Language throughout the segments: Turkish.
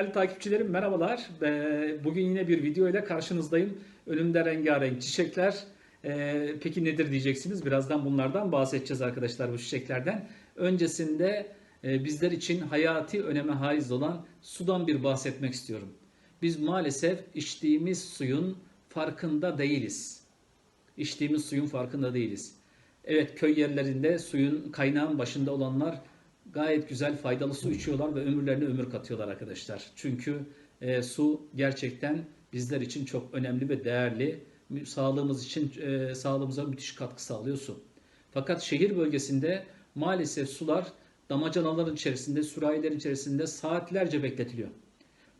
Değerli takipçilerim merhabalar. Ee, Bugün yine bir video ile karşınızdayım. Önümde rengarenk çiçekler. Ee, Peki nedir diyeceksiniz. Birazdan bunlardan bahsedeceğiz arkadaşlar bu çiçeklerden. Öncesinde e, bizler için hayati öneme haiz olan sudan bir bahsetmek istiyorum. Biz maalesef içtiğimiz suyun farkında değiliz. İçtiğimiz suyun farkında değiliz. Evet köy yerlerinde suyun kaynağın başında olanlar gayet güzel faydalı su içiyorlar ve ömürlerine ömür katıyorlar arkadaşlar. Çünkü e, su gerçekten bizler için çok önemli ve değerli. Sağlığımız için e, sağlığımıza müthiş katkı sağlıyor su. Fakat şehir bölgesinde maalesef sular damacanaların içerisinde, sürahilerin içerisinde saatlerce bekletiliyor.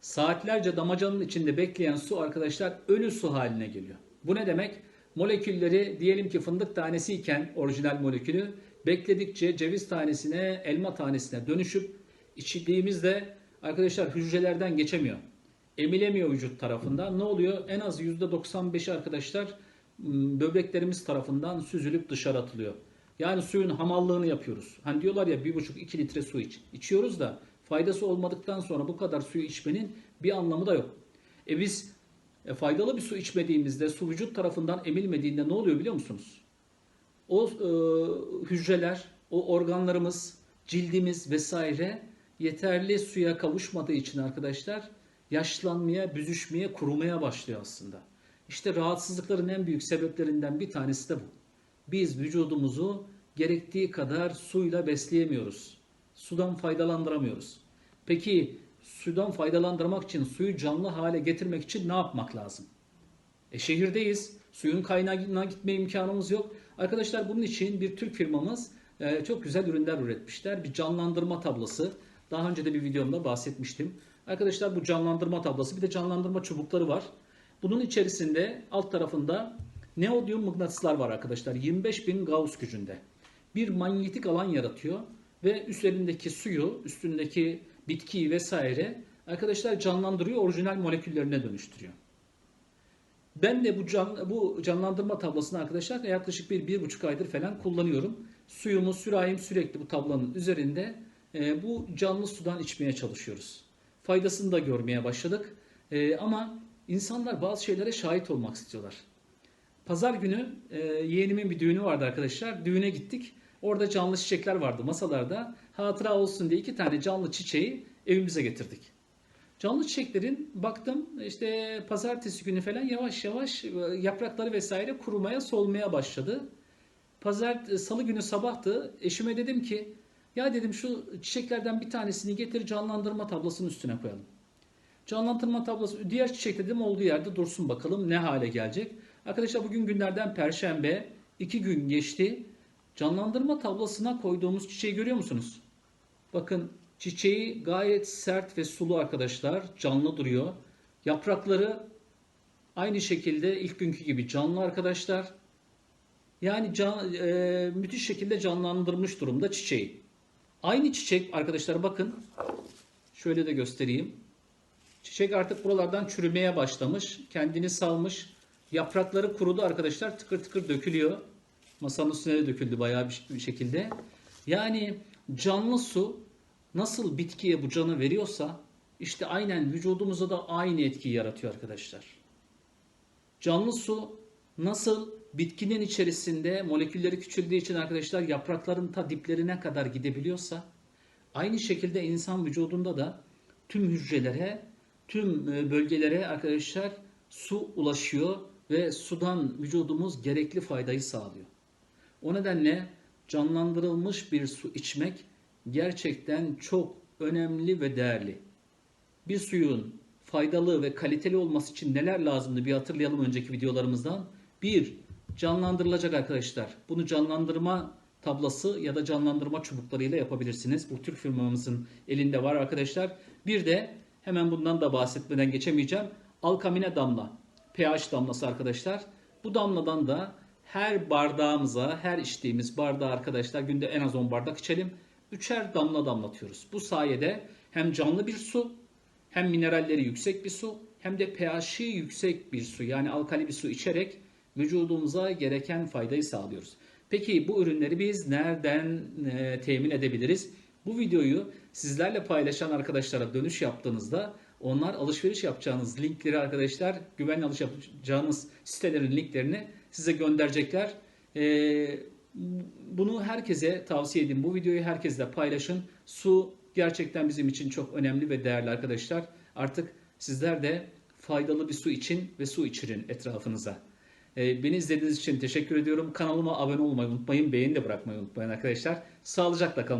Saatlerce damacanın içinde bekleyen su arkadaşlar ölü su haline geliyor. Bu ne demek? Molekülleri diyelim ki fındık tanesi iken orijinal molekülü bekledikçe ceviz tanesine, elma tanesine dönüşüp içtiğimizde arkadaşlar hücrelerden geçemiyor. Emilemiyor vücut tarafından. Ne oluyor? En az %95'i arkadaşlar m, böbreklerimiz tarafından süzülüp dışarı atılıyor. Yani suyun hamallığını yapıyoruz. Hani diyorlar ya 1,5-2 litre su iç. İçiyoruz da faydası olmadıktan sonra bu kadar suyu içmenin bir anlamı da yok. E biz e, faydalı bir su içmediğimizde, su vücut tarafından emilmediğinde ne oluyor biliyor musunuz? O e, hücreler, o organlarımız, cildimiz vesaire yeterli suya kavuşmadığı için arkadaşlar yaşlanmaya, büzüşmeye, kurumaya başlıyor aslında. İşte rahatsızlıkların en büyük sebeplerinden bir tanesi de bu. Biz vücudumuzu gerektiği kadar suyla besleyemiyoruz. Sudan faydalandıramıyoruz. Peki sudan faydalandırmak için, suyu canlı hale getirmek için ne yapmak lazım? E şehirdeyiz. Suyun kaynağına gitme imkanımız yok. Arkadaşlar bunun için bir Türk firmamız e, çok güzel ürünler üretmişler. Bir canlandırma tablası. Daha önce de bir videomda bahsetmiştim. Arkadaşlar bu canlandırma tablası bir de canlandırma çubukları var. Bunun içerisinde alt tarafında neodyum mıknatıslar var arkadaşlar. 25.000 Gauss gücünde. Bir manyetik alan yaratıyor ve üzerindeki suyu, üstündeki bitkiyi vesaire arkadaşlar canlandırıyor, orijinal moleküllerine dönüştürüyor. Ben de bu can, bu canlandırma tablasını arkadaşlar yaklaşık bir, bir buçuk aydır falan kullanıyorum. Suyumu, sürahim sürekli bu tablanın üzerinde. E, bu canlı sudan içmeye çalışıyoruz. Faydasını da görmeye başladık. E, ama insanlar bazı şeylere şahit olmak istiyorlar. Pazar günü e, yeğenimin bir düğünü vardı arkadaşlar. Düğüne gittik. Orada canlı çiçekler vardı masalarda. Hatıra olsun diye iki tane canlı çiçeği evimize getirdik. Canlı çiçeklerin baktım işte pazartesi günü falan yavaş yavaş e, yaprakları vesaire kurumaya solmaya başladı. Pazar e, salı günü sabahtı. Eşime dedim ki ya dedim şu çiçeklerden bir tanesini getir canlandırma tablasının üstüne koyalım. Canlandırma tablosu diğer çiçek dedim olduğu yerde dursun bakalım ne hale gelecek. Arkadaşlar bugün günlerden perşembe iki gün geçti. Canlandırma tablasına koyduğumuz çiçeği görüyor musunuz? Bakın çiçeği gayet sert ve sulu arkadaşlar. Canlı duruyor. Yaprakları aynı şekilde ilk günkü gibi canlı arkadaşlar. Yani can, e, müthiş şekilde canlandırmış durumda çiçeği. Aynı çiçek arkadaşlar bakın. Şöyle de göstereyim. Çiçek artık buralardan çürümeye başlamış. Kendini salmış. Yaprakları kurudu arkadaşlar. Tıkır tıkır dökülüyor. Masanın üstüne de döküldü bayağı bir- şekilde. Yani canlı su nasıl bitkiye bu canı veriyorsa işte aynen vücudumuza da aynı etkiyi yaratıyor arkadaşlar. Canlı su nasıl bitkinin içerisinde molekülleri küçüldüğü için arkadaşlar yaprakların ta diplerine kadar gidebiliyorsa aynı şekilde insan vücudunda da tüm hücrelere, tüm e, bölgelere arkadaşlar su ulaşıyor ve sudan vücudumuz gerekli faydayı sağlıyor. O nedenle canlandırılmış bir su içmek gerçekten çok önemli ve değerli. Bir suyun faydalı ve kaliteli olması için neler lazımdı bir hatırlayalım önceki videolarımızdan. Bir, canlandırılacak arkadaşlar. Bunu canlandırma tablası ya da canlandırma çubuklarıyla yapabilirsiniz. Bu Türk firmamızın elinde var arkadaşlar. Bir de hemen bundan da bahsetmeden geçemeyeceğim. Alkamine damla. pH damlası arkadaşlar. Bu damladan da her bardağımıza, her içtiğimiz bardağa arkadaşlar günde en az 10 bardak içelim. Üçer damla damlatıyoruz. Bu sayede hem canlı bir su, hem mineralleri yüksek bir su, hem de pH'i yüksek bir su yani alkali bir su içerek vücudumuza gereken faydayı sağlıyoruz. Peki bu ürünleri biz nereden e, temin edebiliriz? Bu videoyu sizlerle paylaşan arkadaşlara dönüş yaptığınızda Onlar alışveriş yapacağınız linkleri arkadaşlar güvenli alışveriş yapacağınız sitelerin linklerini size gönderecekler. Ee, bunu herkese tavsiye edin. Bu videoyu herkesle paylaşın. Su gerçekten bizim için çok önemli ve değerli arkadaşlar. Artık sizler de faydalı bir su için ve su içirin etrafınıza. Ee, Beni izlediğiniz için teşekkür ediyorum. Kanalıma abone olmayı unutmayın. Beğeni de bırakmayı unutmayın arkadaşlar. Sağlıcakla kalın.